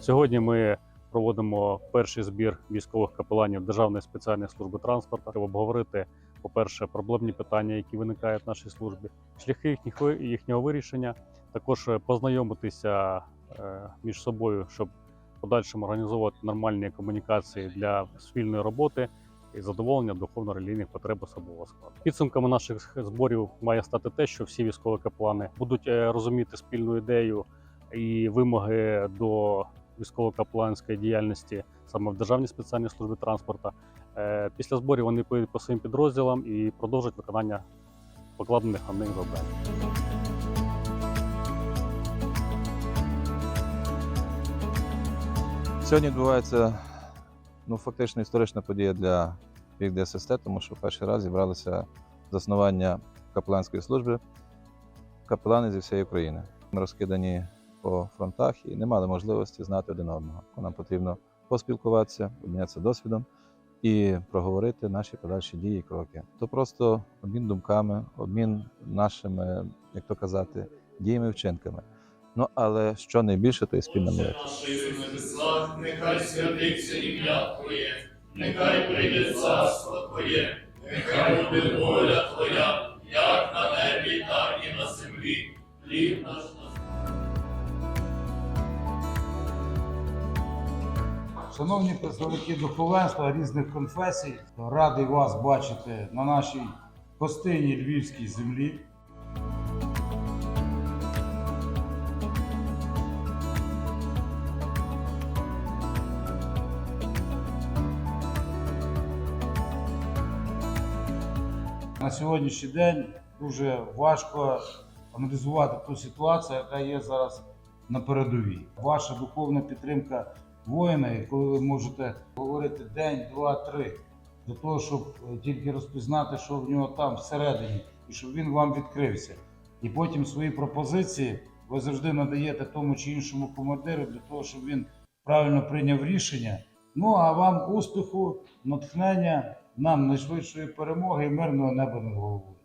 Сьогодні ми проводимо перший збір військових капеланів Державної спеціальної служби транспорту, щоб обговорити, по-перше, проблемні питання, які виникають в нашій службі, шляхи їхніх їхнього вирішення, також е, познайомитися е, між собою, щоб подальшому організовувати нормальні комунікації для спільної роботи і задоволення духовно-релігійних потреб особового складу. Підсумками наших зборів має стати те, що всі військові капелани будуть е, розуміти спільну ідею і вимоги до військово-капеланської діяльності саме в Державній спеціальній службі транспорту. Е, Після зборів вони поїдуть по своїм підрозділам і продовжать виконання покладених на них завдань. Сьогодні відбувається ну, фактично історична подія для Бік ДССТ, тому що перший раз зібралися заснування капеланської служби капелани зі всієї України. Розкидані по фронтах і не мали можливості знати один одного. Нам потрібно поспілкуватися, обмінятися досвідом і проговорити наші подальші дії і кроки. То просто обмін думками, обмін нашими, як то казати, діями і вчинками. Ну але що найбільше, то і спільна молитва. Нехай святиться ім'я Твоє, нехай прийде царство Твоє, нехай буде воля Твоя, Шановні представники духовенства різних конфесій, радий вас бачити на нашій гостинній львівській землі. На сьогоднішній день дуже важко аналізувати ту ситуацію, яка є зараз на передовій. Ваша духовна підтримка воїна, і коли ви можете говорити день, два, три, для того, щоб е, тільки розпізнати, що в нього там всередині, і щоб він вам відкрився. І потім свої пропозиції ви завжди надаєте тому чи іншому командиру для того, щоб він правильно прийняв рішення. Ну а вам успіху, натхнення, нам найшвидшої перемоги і мирного неба над головою.